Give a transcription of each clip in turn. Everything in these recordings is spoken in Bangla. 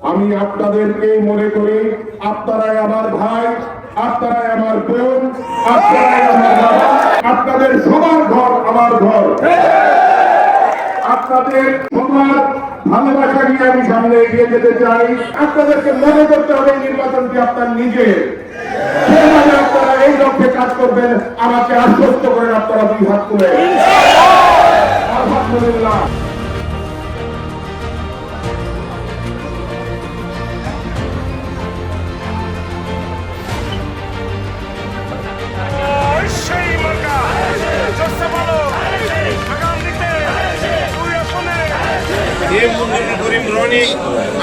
আমি আপনাদেরকে মনে করি, আপনারাই আমার ভাই, আপনারাই আমার বোন, আপনারাই আমার বাবা, আপনাদের সবার ঘর আমার ঘর। আপনাদের সবার ভালোবাসা নিয়ে আমি সামনে এগিয়ে যেতে চাই। আপনাদেরকে মনে করতে হবে নির্বাচনটি আপনার নিজের আপনারা এই লক্ষ্যে কাজ করবেন, আমাকে আশ্বস্ত করেন আপনারা দুই হাত তুলে। আলহামদুলিল্লাহ। করিম রনি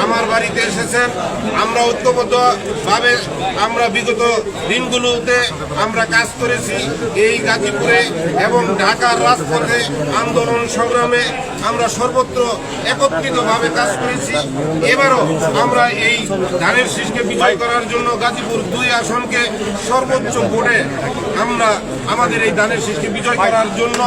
আমার বাড়িতে এসেছেন। আমরা ঐক্যবদ্ধ ভাবে আমরা বিগত দিনগুলোতে আমরা কাজ করেছি এই গাজীপুরে এবং ঢাকার রাজপথে আন্দোলন সংগ্রামে আমরা সর্বত্র একত্রিতভাবে কাজ করেছি। এবারও আমরা এই ধানের শীষকে বিজয় করার জন্য গাজীপুর দুই আসনকে সর্বোচ্চ ভোটে আমরা আমাদের এই ধানের শীষকে বিজয় করার জন্য